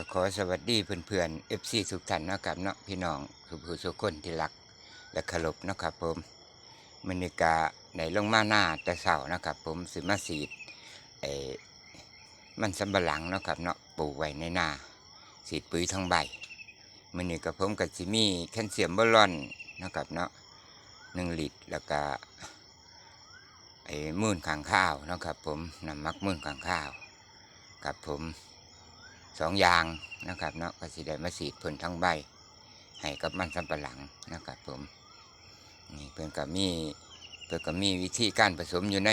ก็ขอสวัสดีเพื่อนๆ FC ทุกท่านเนาะครับเนาะพี่น้องสุภูสุคนที่รัก และเคารพเนาะครับผมมนิกาในลงมาหน้าแต่เสานะครับ ผมสิมาสีดไอ้มันสำปะหลังเนาะครับเนาะปลูกไว้ในนาสีดปุ๋ยทั้งใบมันนี่กับผมกับจิมี่แคลเซียมบอลลอนเนาะครับเนาะหนึ่งลิตรแล้วก็ไอ้มื่นขางข้าวเนาะครับผมน้ำมักมื่นขางข้าวกับผม สองอย่างนะครับเนาะก็สิได้มาสีดเพิ่นทั้งใบให้กับมันสำปะหลังนะครับผมนี่เพิ่นก็มีเพิ่นก็มีวิธีการผสมอยู่ใน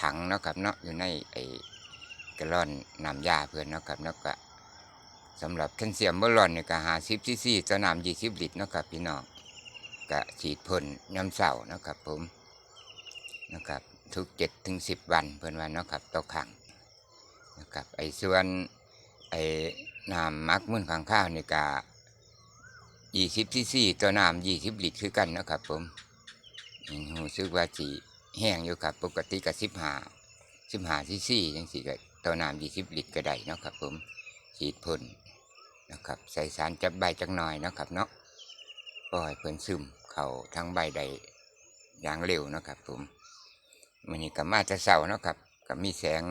ถังนะครับเนาะอยู่ในไอ้กระล่อนน้ำยาเพิ่อนนะครับเนาะก็สำหรับแคลเซียมบอลอนเนี่ยก็หาสิบซีซีต่อน้ำยี่สิบลิตรนะครับพี่น้องก็ฉีดพ่นยามเสาร์นะครับผมนะครับทุกเจ็ดถึงสิบวันเพิ่อนว่านะครับต่อครั้งนะครับไอ้ส่วน ไอ้น้ำมักมุ่นข้างข้าวนี่ก็ยี่สิบซีซีตัวน้ำยี่สิบลิตรคือกันนะครับ ผมรู้สึกว่าจีแห้งอยู่ครับ ปกติก็สิบห้าสิบห้าซีซียังสี่ก็ตัวน้ำยี่สิบลิตรก็ได้นะครับ ผมฉีดพ่นนะครับ ใส่สารจับใบจักหน่อยนะครับเนาะปล่อยเพิ่นซึมเข้าทั้งใบใดอย่างเร็วนะครับ ผมมันนี่ก็มาจะเศร้านะครับก็มีแสง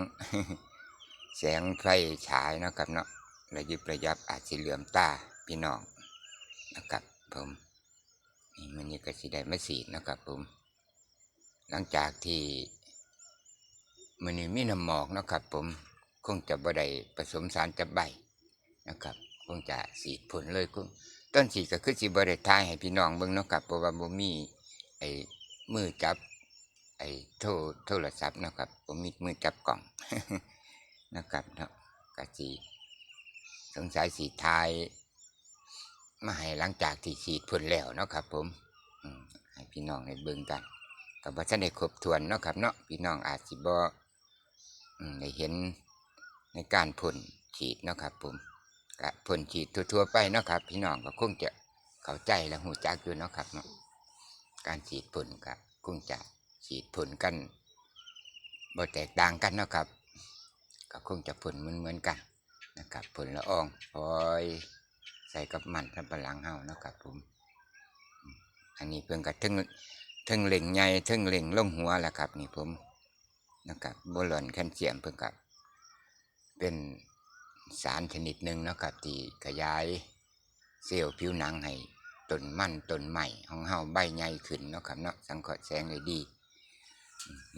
แสงไฟฉายนะครับเนาะระยิบระยับอาจจะเหลื่อมตาพี่น้องนะครับผมนี่มันนี่ก็สิได้มาสีนะครับผม หลังจากที่มันนี่มีน้ำหมอกนะครับผมคงจะบ่ได้ผสมสารจับใบนะครับ คงจะสีผลเลยคงต้นสีก็คือสิบ่ได้ทายให้พี่น้องเบิ่งนะครับเพราะว่าบ่มีไอ้มือจับไอ้โทรโทรศัพท์นะครับผมมีมือจับกล่อง นะครับเนาะกะจีสงสัยสีทายมาให้หลังจากที่ฉีดพ่นแล้วเนาะครับ ผมให้พี่น้องได้เบิ่งกันกับว่าท่านได้ครบถ้วนเนาะครับเนาะพี่น้องอาจสิบ่อืมได้เห็นในการพ่นฉีดเนาะครับ ผมกะพ่นฉีดทั่วๆไปเนาะครับ พี่น้องก็คงจะเข้าใจและหูจักอยู่เนาะครับเนาะการฉีดพ่นก็คงจะฉีดพ่นกันบ่แตกต่างกันเนาะครับ ก็คงจะผลเหมือนเหมือนๆกันนะครับผลละอองพลอยใส่กับมันสำปะหลังเฮานะครับผมอันนี้เพิ่งกับทึ่งทึ่งเหล่งใหญ่ทึ่งเหล่งล่งหัวแหละครับ นี่ผมนะครับโบลอนแคลเซียมเพิ่งกับ เป็นสารชนิดหนึ่งนะครับที่ขยายเซลล์ผิวหนังให้ต้นมันต้นใหม่ของเฮาใบใหญ่ขึ้นนะครับเนาะสังเคราะห์แสงได้ดี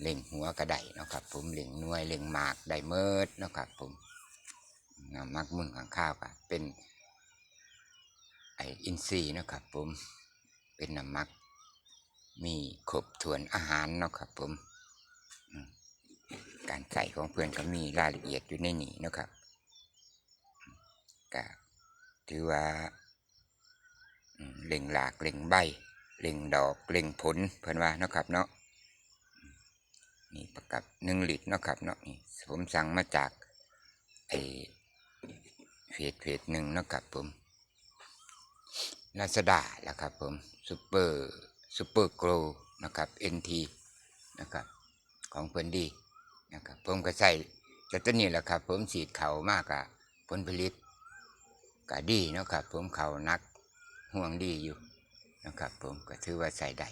เล่งหัวก็ได้เนาะครับ ผมเล่งน่วยเล่งหมากได้เมิดเนาะครับ ผมน้ำมักมุ่นข้างข้าวก็เป็นไออินทรีย์เนาะครับ ผมเป็นน้ำมัก มีครบถวนอาหารเนาะครับผมการใส่ของเพื่อนก็มีรายละเอียดอยู่ในนี้เนาะครับก็ถือว่าเล่งหลากเล่งใบเล่งดอกเล่งผลเพื่อนว่านะครับเนาะ นี่ประกับหนึ่งลิตรเนาะครับเนาะนี่ผมสั่งมาจากไอเฟสเฟสหนึ่งเนาะครับผมลาซาด้าแหละครับผมซูเปอร์ซูเปอร์โกลนะครับเอ็นทีนะครับของเพิ่นดีนะครับผมก็ใส่แต่ตัวนี้แหละครับ ผมฉีดเขามากอะผลผลิตก็ดีเนาะครับ ผมเขานักห่วงดีอยู่นะครับ ผมก็ถือว่าใส่ได้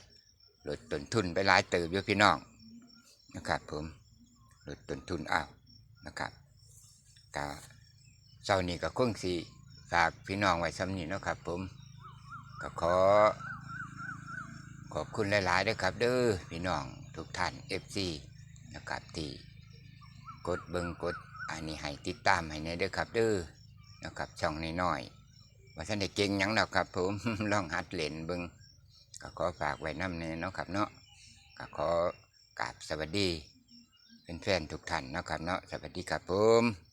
ลดต้นทุนไปหลายเติบอยู่พี่น้อง นะครับผมลดต้นทุนเอานะครับกาเช้านี้ก็คงสีฝากพี่น้องไว้สำนี้นะครับผมก็ขอ ขอบคุณหลายๆด้วยครับ เด้อพี่น้องทุกท่าน FC นะครับที่กดเบิงกดอันนี้ให้ติดตามให้ในเด้อครับเด้อนะครับช่องน้อยๆว่าท่านได้เก่งยังแล้วครับผมลองหัดเล่นเบิงก็ขอฝากไว้น้ำในเนาะครับเนาะก็ขอ กราบสวัสดีเป็นแฟนๆทุกท่านนะครับเนาะสวัสดีครับผม